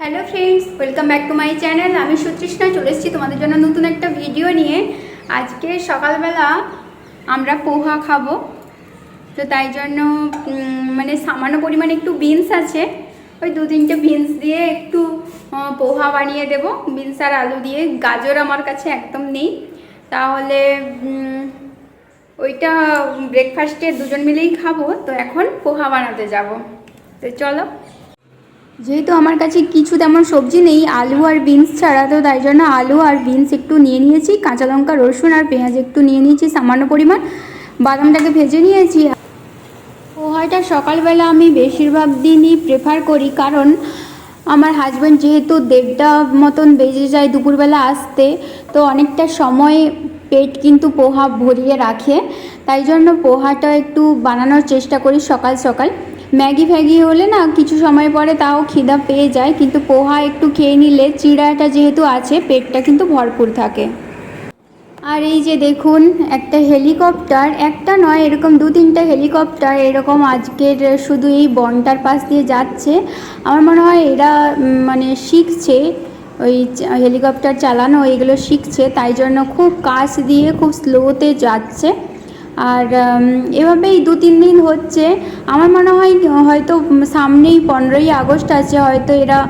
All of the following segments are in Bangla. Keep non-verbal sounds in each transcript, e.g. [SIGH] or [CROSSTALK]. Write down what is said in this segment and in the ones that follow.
Hello friends welcome back to my channel আমি সুতৃষ্ণা, চলে এসেছি তোমাদের জন্য নতুন একটা ভিডিও নিয়ে। আজকে সকালবেলা আমরা পোহা খাব। তো তাই জন্য মানে সামান্য পরিমাণে একটু বিনস আছে। ওই দু তিনটে বিনস দিয়ে একটু পোহা বানিয়ে দেব। বিনস আর আলু দিয়ে গাজর আমার কাছে একদম নেই। তাহলে ওইটা ব্রেকফাস্টে দুজন মিলেই খাব। তো এখন পোহা বানাতে যাব। তো চলো। যেহেতু আমার কাছে কিছু তেমন সবজি নেই, আলু আর বিনস ছাড়া, তো তাই জন্য আলু আর বিনস একটু নিয়ে নিয়েছি, কাঁচা লঙ্কা, রসুন আর পেঁয়াজ একটু নিয়ে নিয়েছি, সামান্য পরিমাণ। বাদামটাকে ভেজে নিয়েছি। পোহাটা সকালবেলা আমি বেশিরভাগ দিনই প্রেফার করি, কারণ আমার হাজব্যান্ড যেহেতু দেড়টা মতন বেজে যায় দুপুরবেলা আসতে, তো অনেকটা সময় পেট কিন্তু পোহা ভরিয়ে রাখে। তাই জন্য পোহাটা একটু বানানোর চেষ্টা করি সকাল সকাল। ম্যাগি ফ্যাগি হলে না কিছু সময় পরে তাও খিদা পেয়ে যায়, কিন্তু পোহা একটু খেয়ে নিলে চিড়াটা যেহেতু আছে, পেটটা কিন্তু ভরপুর থাকে। আর এই যে দেখুন, একটা হেলিকপ্টার, একটা নয়, এরকম দু তিনটা হেলিকপ্টার এরকম আজকের শুধু এই বনটার পাশ দিয়ে যাচ্ছে। আমার মনে হয় এরা মানে শিখছে, ওই হেলিকপ্টার চালানো, এগুলো শিখছে, তাই জন্য খুব কাছ দিয়ে খুব স্লোতে যাচ্ছে। আর এভাবেই দু তিন দিন হচ্ছে। আমার মনে হয় হয়তো সামনেই পনেরোই আগস্ট আছে, হয়তো এরা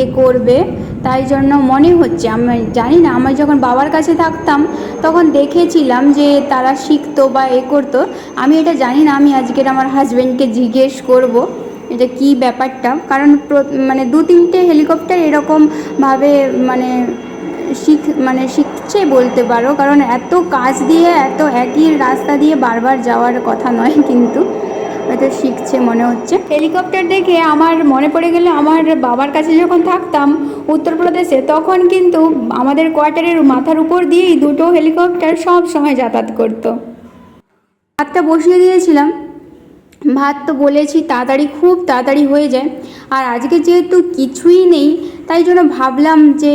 এ করবে। তাই জন্য মনে হচ্ছে, আমি জানি না আমার যখন বাবার কাছে থাকতাম, তখন দেখেছিলাম যে তারা শিখতো বা এ করতো। আমি এটা জানি না, আমি আজকের আমার হাজব্যান্ডকে জিজ্ঞেস করব এটা কি ব্যাপারটা। কারণ মানে দু তিনটে হেলিকপ্টার এরকমভাবে মানে শিখ মানে শিখছে বলতে পারো, কারণ এত কাজ দিয়ে, এত একই রাস্তা দিয়ে বারবার যাওয়ার কথা নয় কিন্তু হয়তো শিখছে, মনে হচ্ছে। হেলিকপ্টার দেখে আমার মনে পড়ে গেলে, আমার বাবার কাছে যখন থাকতাম উত্তরপ্রদেশে, তখন কিন্তু আমাদের কোয়ার্টারের মাথার উপর দিয়েই দুটো হেলিকপ্টার সব সময় যাতায়াত করতো। ভাতটা বসিয়ে দিয়েছিলাম। ভাত তো বলেছি, তাড়াতাড়ি, খুব তাড়াতাড়ি হয়ে যায়। আর আজকে যেহেতু কিছুই নেই, তাই জন্য ভাবলাম যে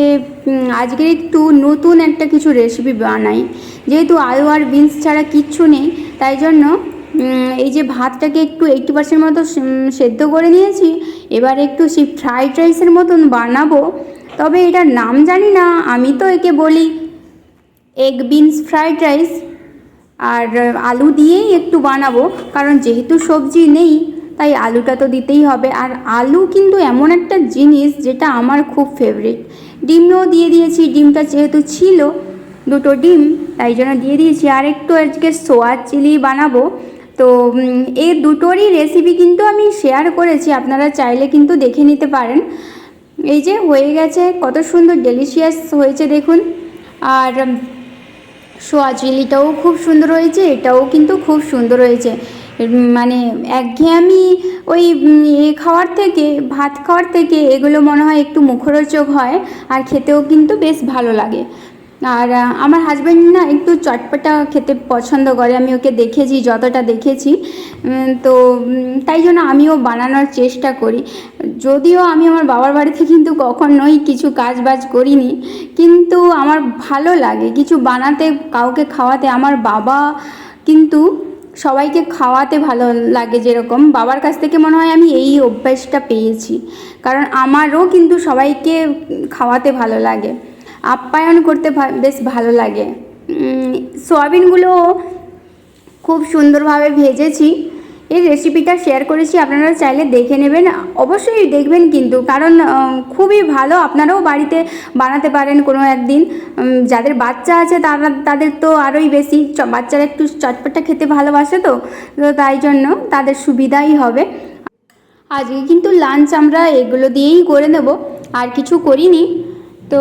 আজকে একটু নতুন একটা কিছু রেসিপি বানাই। যেহেতু আলু আর বিনস ছাড়া কিচ্ছু নেই, তাই জন্য এই যে ভাতটাকে একটু এইটটি পার্সেন্ট মতো সেদ্ধ করে নিয়েছি। এবার একটু সেই ফ্রাইড রাইসের মতন বানাবো। তবে এটার নাম জানি না, আমি তো একে বলি এগ বিনস ফ্রাইড রাইস আর আলু দিয়েই একটু বানাবো, কারণ যেহেতু সবজি নেই, তাই আলুটা তো দিতেই হবে। আর আলু কিন্তু এমন একটা জিনিস, যেটা আমার খুব ফেভারিট ডিমও দিয়ে দিয়েছি, ডিমটা যেহেতু ছিল, দুটো ডিম, তাই জন্য দিয়ে দিয়েছি। আর একটু আজকে সোয়া চিলি বানাবো। তো এই দুটোরই রেসিপি কিন্তু আমি শেয়ার করেছি, আপনারা চাইলে কিন্তু দেখে নিতে পারেন। এই যে হয়ে গেছে, কত সুন্দর ডেলিশিয়াস হয়েছে দেখুন। আর সোয়া চিলিটাও খুব সুন্দর হয়েছে, এটাও কিন্তু খুব সুন্দর হয়েছে। মানে একঘেয়েমি ওই এ খাওয়ার থেকে, ভাত খাওয়ার থেকে এগুলো মনে হয় একটু মুখরোচক হয় আর খেতেও কিন্তু বেশ ভালো লাগে। আর আমার হাজব্যান্ড না একটু চটপটা খেতে পছন্দ করে, আমি ওকে দেখেছি, যতটা দেখেছি। তো তাই জন্য আমিও বানানোর চেষ্টা করি। যদিও আমি আমার বাবার বাড়িতে কিন্তু কখনোই কিছু কাজ বাজ করিনি, কিন্তু আমার ভালো লাগে। কিছু বানাতে, কাউকে খাওয়াতে আমার বাবা কিন্তু সবাইকে খাওয়াতে ভালো লাগে যেরকম। বাবার কাছ থেকে মনে হয় আমি এই অভ্যাসটা পেয়েছি। কারণ আমারও কিন্তু সবাইকে খাওয়াতে ভালো লাগে। আপ্যায়ন করতে বেশ ভালো লাগে। সোয়াবিনগুলো খুব সুন্দরভাবে ভেজেছি। এই রেসিপিটা শেয়ার করেছি, আপনারা চাইলে দেখে নেবেন। অবশ্যই দেখবেন কিন্তু, কারণ খুবই ভালো। আপনারাও বাড়িতে বানাতে পারেন কোনো একদিন। যাদের বাচ্চা আছে, তারা, তাদের তো আরোই বেশি। বাচ্চারা একটু চটপটটা খেতে ভালোবাসে তো তো তাই জন্য তাদের সুবিধাই হবে। আজকে কিন্তু লাঞ্চ আমরা এগুলো দিয়েই করে নেব। আর কিছু করিনি। তো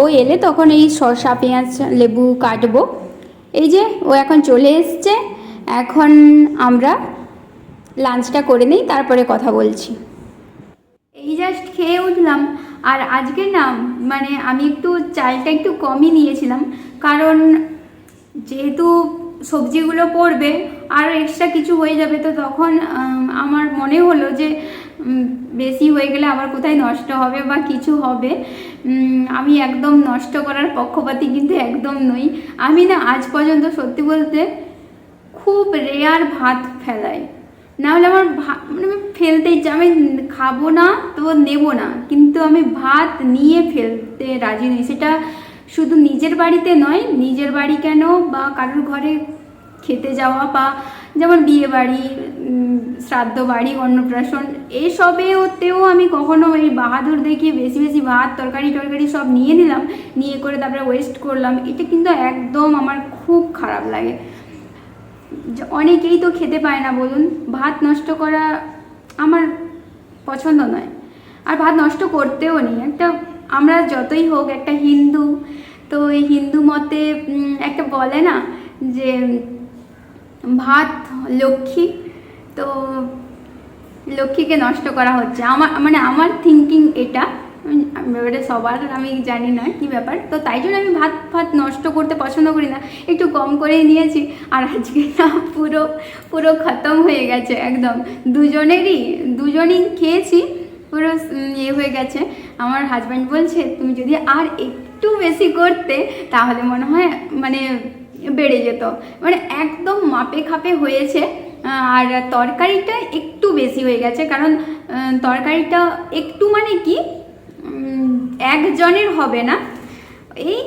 ও এলে তখন এই শসা পেঁয়াজ, লেবু কাটবো। এই যে, ও এখন চলে এসছে। এখন আমরা লাঞ্চটা করে নিই, তারপরে কথা বলছি। এই জাস্ট খেয়ে উঠলাম। আর আজকে না মানে আমি একটু চালটা একটু কমই নিয়েছিলাম। কারণ যেহেতু সবজিগুলো পড়বে, আর এক্সট্রা কিছু হয়ে যাবে, তো তখন আমার মনে হলো যে বেশি হয়ে গেলে আবার কোথায় নষ্ট হবে বা কিছু হবে। আমি একদম নষ্ট করার পক্ষপাতী কিন্তু একদম নই। আমি না আজ পর্যন্ত সত্যি বলতে খুব রেয়ার ভাত ফেলাই। না হলে আমার মানে আমি ফেলতে ইচ্ছা, আমি খাব না তো নেব না, কিন্তু আমি ভাত নিয়ে ফেলতে রাজি নেই। সেটা শুধু নিজের বাড়িতে নয়, নিজের বাড়ি কেন বা কারোর ঘরে খেতে যাওয়া বা যেমন বিয়ে বাড়ি শ্রাদ্ধ বাড়ি, অন্নপ্রাশন এসবেওতেও আমি কখনো এই বাহাদুর দেখিয়ে বেশি বেশি ভাত, তরকারি টরকারি সব নিয়ে নিলাম, নিয়ে করে তারপরে ওয়েস্ট করলাম। এটা কিন্তু একদম আমার খুব খারাপ লাগে। অনেকেই তো খেতে পায় না, বলুন। ভাত নষ্ট করা আমার পছন্দ নয়। আর ভাত নষ্ট করতেও নেই। একটা আমরা যতই হোক, একটা হিন্দু, তো এই হিন্দু মতে একটা বলে না যে, ভাত লক্ষ্মী, তো লক্ষ্মীকে নষ্ট করা হচ্ছে। আমার মানে আমার থিঙ্কিং এটা। এবারে সবার আমি জানি না কি ব্যাপার। তো তাই জন্য আমি ভাত ভাত নষ্ট করতে পছন্দ করি না। একটু কম করেই নিয়েছি, আর আজকে না পুরো পুরো খতম হয়ে গেছে একদম। দুজনেরই, দুজনেই খেয়েছি, পুরো ইয়ে হয়ে গেছে। আমার হাজব্যান্ড বলছে, তুমি যদি আর একটু বেশি করতে, তাহলে মনে হয় মানে বেড়ে যেত। মানে একদম মাপে খাপে হয়েছে আর তরকারিটা একটু বেশি হয়ে গেছে। কারণ তরকারিটা একটু মানে কি একজনের হবে না। এই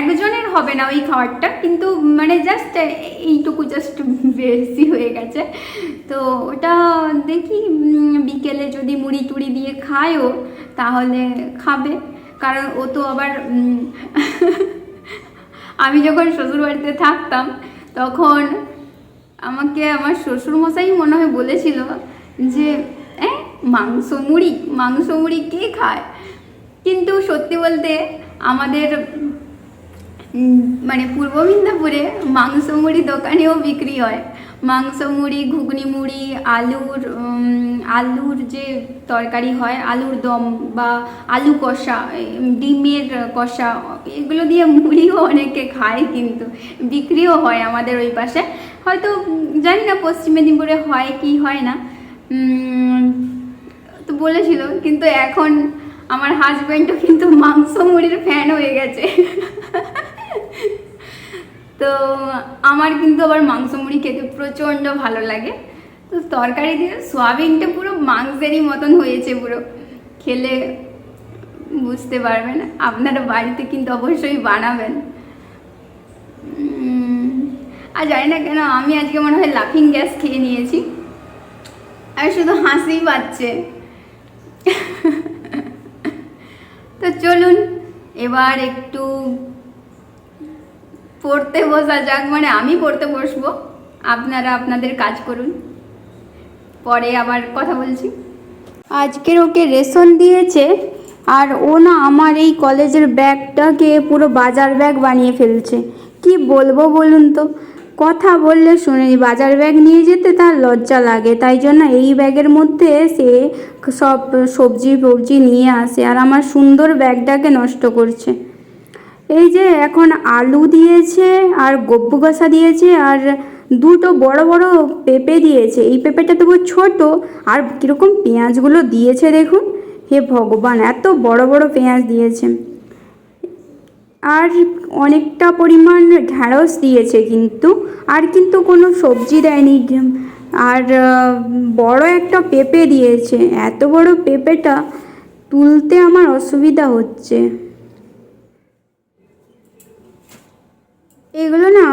একজনের হবে না ওই খাবারটা, কিন্তু মানে জাস্ট এইটুকু জাস্ট বেশি হয়ে গেছে। তো ওটা দেখি বিকেলে যদি মুড়ি টুড়ি দিয়ে খায়ও, তাহলে খাবে। কারণ ও তো আবার [LAUGHS] আমি যখন শ্বশুরবাড়িতে থাকতাম, তখন আমাকে আমার শ্বশুরমশাই মনে হয় বলেছিল যে মাংস মুড়ি মাংস মুড়ি কে খায়? কিন্তু সত্যি বলতে আমাদের মানে পূর্ব মেদিনীপুরে মাংস মুড়ি দোকানেও বিক্রি হয়। মাংস মুড়ি, ঘুগনি মুড়ি, আলুর আলুর যে তরকারি হয়, আলুর দম বা আলু কষা ডিমের কষা, এগুলো দিয়ে মুড়িও অনেকে খায় কিন্তু বিক্রিও হয় আমাদের ওই পাশে। হয়তো, জানি না পশ্চিম মেদিনীপুরে হয় কি হয় না। তো বলেছিল, কিন্তু এখন আমার হাজব্যান্ডও কিন্তু মাংস মুড়ির ফ্যান হয়ে গেছে। তো আমার কিন্তু আবার মাংস মুড়ি খেতে প্রচণ্ড ভালো লাগে। তো তরকারি দিয়ে সোয়াবিনটা পুরো মাংসেরই মতন হয়েছে পুরো। খেলে বুঝতে পারবেন, আপনারা বাড়িতে কিন্তু অবশ্যই বানাবেন। আর জানি না কেন, আমি আজকে মনে হয় লাফিং গ্যাস খেয়ে নিয়েছি। আর শুধু হাসিই পাচ্ছে। তো চলুন, এবার একটু পড়তে বসা যাক। মানে আমি পড়তে বসবো, আপনারা আপনাদের কাজ করুন। পরে আবার কথা বলছি। আজকের ওকে রেশন দিয়েছে, আর ও না আমার এই কলেজের ব্যাগটাকে পুরো বাজার ব্যাগ বানিয়ে ফেলছে। কি বলব বলুন তো? কথা বললে শুনে বাজার ব্যাগ নিয়ে যেতে তার লজ্জা লাগে। তাই জন্য এই ব্যাগের মধ্যে সে সব সবজি ফবজি নিয়ে আসে আর আমার সুন্দর ব্যাগটাকে নষ্ট করছে। এই যে এখন আলু দিয়েছে আর গব্বু কষা দিয়েছে আর দুটো বড় বড় পেঁপে দিয়েছে। এই পেঁপেটা তবু ছোট। আর কীরকম পেঁয়াজগুলো দিয়েছে দেখুন। হে ভগবান, এত বড় বড় পেঁয়াজ দিয়েছে। আর অনেকটা পরিমাণ ঢ্যাঁড়স দিয়েছে কিন্তু, আর কিন্তু কোনো সবজি দেয়নি। আর বড় একটা পেঁপে দিয়েছে। এত বড় পেঁপেটা তুলতে আমার অসুবিধা হচ্ছে। এগুলো না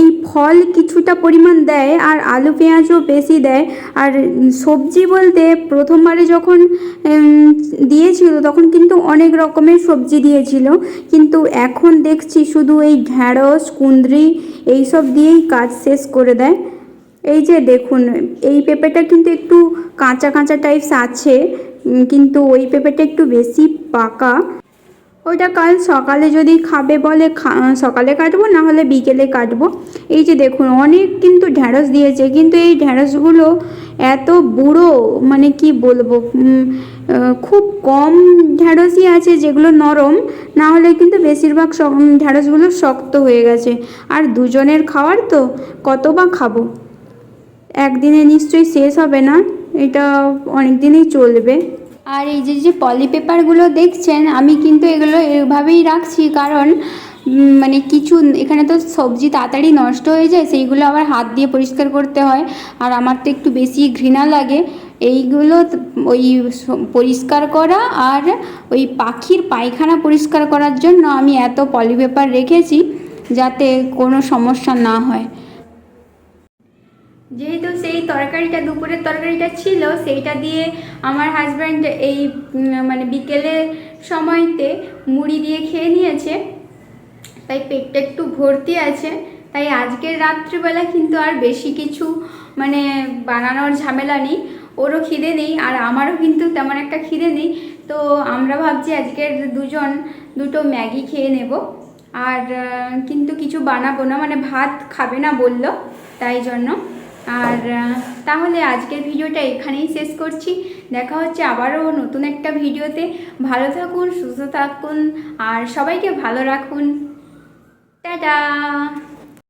এই ফল কিছুটা পরিমাণ দেয় আর আলু পেঁয়াজও বেশি দেয়। আর সবজি বলতে প্রথমবারে যখন দিয়েছিল তখন কিন্তু অনেক রকমের সবজি দিয়েছিল। কিন্তু এখন দেখছি শুধু এই ঢ্যাঁড়স, কুঁদরি এইসব দিয়েই কাজ শেষ করে দেয়। এই যে দেখুন, এই পেঁপেটা কিন্তু একটু কাঁচা কাঁচা টাইপস আছে কিন্তু ওই পেঁপেটা একটু বেশি পাকা। ওইটা কাল সকালে যদি খাবে বলে সকালে কাটবো, না হলে বিকেলে কাটবো। এই যে দেখুন, অনেক কিন্তু ঢ্যাঁড়স দিয়েছে, কিন্তু এই ঢ্যাঁড়সগুলো এত বুড়ো মানে কি বলব খুব কম ঢ্যাঁড়সই আছে যেগুলো নরম, না হলে কিন্তু বেশিরভাগ ঢ্যাঁড়সগুলো শক্ত হয়ে গেছে। আর দুজনের খাওয়ার তো, কত বা খাব? একদিনে নিশ্চয়ই শেষ হবে না, এটা অনেক দিনই চলবে। আর এই যে যে পলি পেপারগুলো দেখছেন, আমি কিন্তু এগুলো এভাবেই রাখছি। কারণ মানে কিছু, এখানে তো সবজি তাড়াতাড়ি নষ্ট হয়ে যায়, সেইগুলো আবার হাত দিয়ে পরিষ্কার করতে হয়। আর আমার তো একটু বেশি ঘৃণা লাগে। এইগুলো ওই পরিষ্কার করা আর ওই পাখির পায়খানা পরিষ্কার করার জন্য আমি এত পলিপেপার রেখেছি, যাতে কোনো সমস্যা না হয়। যেহেতু সেই তরকারিটা, দুপুরের তরকারিটা ছিল, সেইটা দিয়ে আমার হাজব্যান্ড এই মানে বিকেলের সময়তে মুড়ি দিয়ে খেয়ে নিয়েছে। তাই পেটটা একটু ভর্তি আছে। তাই আজকের রাত্রিবেলা কিন্তু আর বেশি কিছু মানে বানানোর ঝামেলা নেই। ওরও খিদে নেই, আর আমারও কিন্তু তেমন একটা খিদে নেই। তো আমরা ভাবছি আজকের দুজন দুটো ম্যাগি খেয়ে নেব। আর কিন্তু কিছু বানাবো না মানে ভাত খাবে না বলল, তাই জন্য। আর তাহলে আজকের ভিডিওটা এখানেই শেষ করছি। দেখা হচ্ছে আবারও নতুন একটা ভিডিওতে। ভালো থাকুন, সুস্থ থাকুন, আর সবাইকে ভালো রাখুন। টাটা!